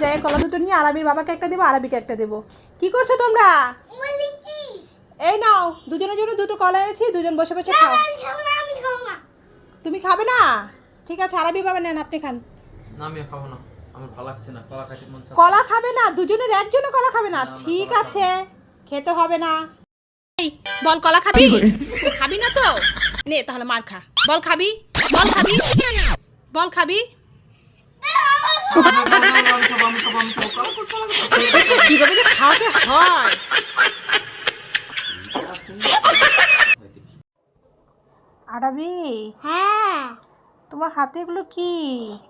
যাই কলা দুটো নিয়ে আরবির বাবাকে একটা দেবো আরবিকে একটা দেবো। কি করছ তোমরা? এই নাও দুজনের জন্য দুটো কলা এনেছি দুজন বসে বসে খাও। তুমি খাবে না? ঠিক আছে আরবি বাবা নেন আপনি খান। না আমি খাব না আমার ভালো লাগছে না কলা খাইতে মন কলা খাবে না দুজনের একজনও কলা খাবে না। ঠিক আছে খেতে হবে না। এই বল কলা খাবি? খাবি না তো? নে তাহলে মার খা। বল খাবি? বল খাবি? বল খাবি? কীভাবে যে খাওয়াতে হয় আরবি? হ্যাঁ। তোমার হাতে এগুলো কি?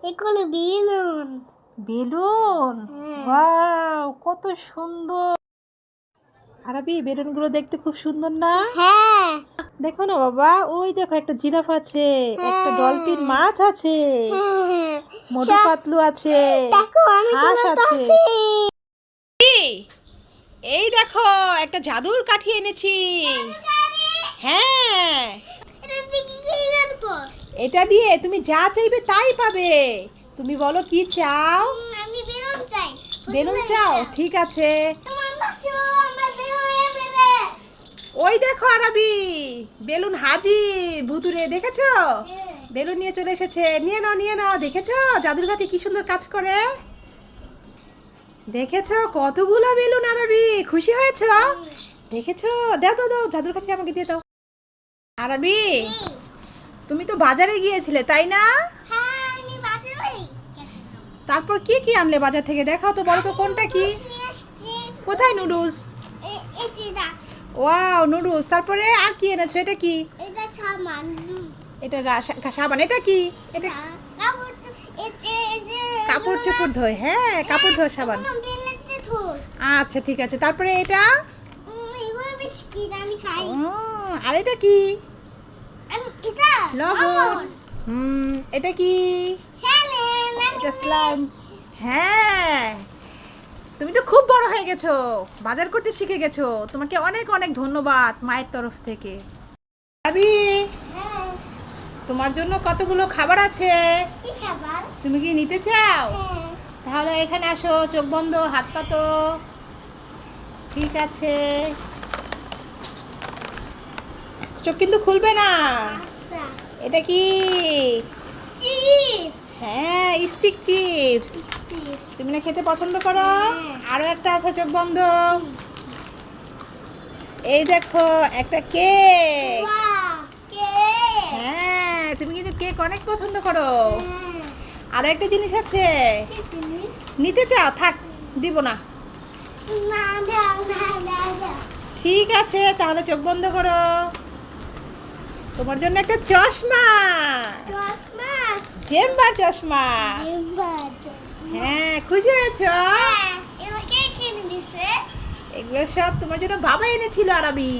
এগুলো বেলুন। বেলুন? হ্যাঁ। ওয়াও কত সুন্দর। আরবি বেলুনগুলো দেখতে খুব সুন্দর না? হ্যাঁ। দেখো না বাবা ওই দেখো একটা জিরাফ আছে একটা হ্যাঁ। ডলফিন মাছ আছে। হ্যাঁ। মধু পাতলু আছে। দেখো আমি হাঁস আছে। এই দেখো একটা জাদুর কাঠি এনেছি। হ্যাঁ। এটা দিয়ে কি কি করব এটা দিয়ে তুমি যা চাইবে তাই পাবে। তুমি বলো কি চাও? আমি বেলুন চাই। বেলুন চাও? ঠিক আছে। ওই দেখো আরবি বেলুন হাজির ভুতুরে দেখেছ? বেলুন নিয়ে চলে এসেছে নিয়ে নাও নিয়ে নাও দেখেছ জাদুর ঘাটে কি সুন্দর কাজ করে দেখেছ কতগুলো বেলুন আরবি খুশি হয়েছো দেখেছ দাও তো দাও জাদুর ঘাটে আমাকে দিয়ে দাও আরবি তুমি তো বাজারে গিয়েছিলে তাই না হ্যাঁ তারপর কি কি আনলে বাজার থেকে দেখাও তো বলো তো কোনটা কি কোথায় নুডলস ওয়াও নুডলস তারপরে আর কি এনেছো এটা কি এটা সাবান এটা কি? এটা কাপড় চোপড় ধোয় হ্যাঁ কাপড় ধোয় সাবান। আচ্ছা ঠিক আছে। তারপরে এটা? আর এটা কি? লবণ। হুম এটা কি? হ্যাঁ। তুমি তো খুব বড় হয়ে গেছো। বাজার করতে শিখে গেছো। তোমাকে অনেক অনেক ধন্যবাদ মায়ের তরফ থেকে। হ্যাঁ তোমার জন্য কতগুলো খাবার আছে? কি খাবার? তুমি কি নিতে চাও? হ্যাঁ। তাহলে এখানে আসো চোখ বন্ধ হাত পাতো ঠিক আছে। চোখ কিন্তু খুলবে না। আচ্ছা। এটা কি? হ্যাঁ স্টিক চিপস। তুমি না খেতে পছন্দ করো? হ্যাঁ। আরও একটা আছে চোখ বন্ধ। এই দেখো একটা কেক। তুমি কিন্তু কেক অনেক পছন্দ করো। আরও একটা জিনিস আছে। নিতে চাও? থাক দিব না। ঠিক আছে তাহলে চোখ বন্ধ করো। তোমার জন্য একটা চশমা। চেম্বার চশমা। হ্যাঁ খুশি হয়েছো? হ্যাঁ এগুলো সব তোমার জন্য বাবা এনেছিল আরবি